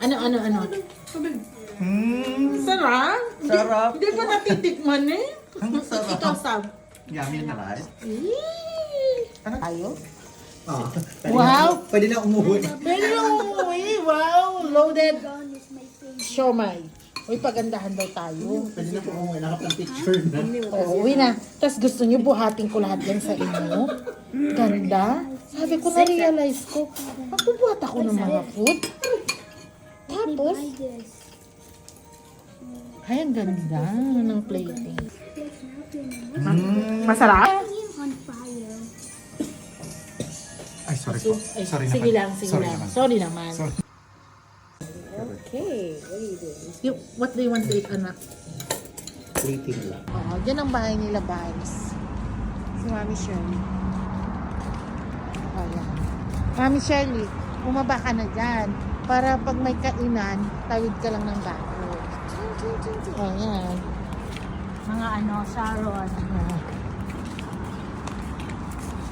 Ano, ano, ano? Hmm. Sarap? Sarap. Hindi pa natitikman eh. Ang sarap. Ikaw, Sam. Yummy na right? Eh. Tayo? Ah, pwede Wow. Na, pwede na umuwi. Pero, eh, wow, loaded siomay. Uy, pagandahan daw tayo. Pwede na po umuwi. Nakapag-picture na. Oo, uwi na. Tapos gusto niyo buhatin ko lahat yan sa inyo. Ganda. Sabi ko, na-realize ko, magbubuhat ako ng mga food. Tapos, ay, ang ganda ng plating. Hmm. Masarap? Ay, sorry So, po. ay, Sorry sige naman. lang, sige Sorry lang. naman. Sorry naman. Sorry. Okay, what are you doing? You, what do you want to eat, anak? Plating lang. Oo, dyan ang bahay nila, Vibes. Si Mami Shirley. Oh, yan. Mami Shirley, umaba ka na dyan. Para pag may kainan, tawid ka lang ng bako. Oh, yan. Mga ano, Sharon. Yan.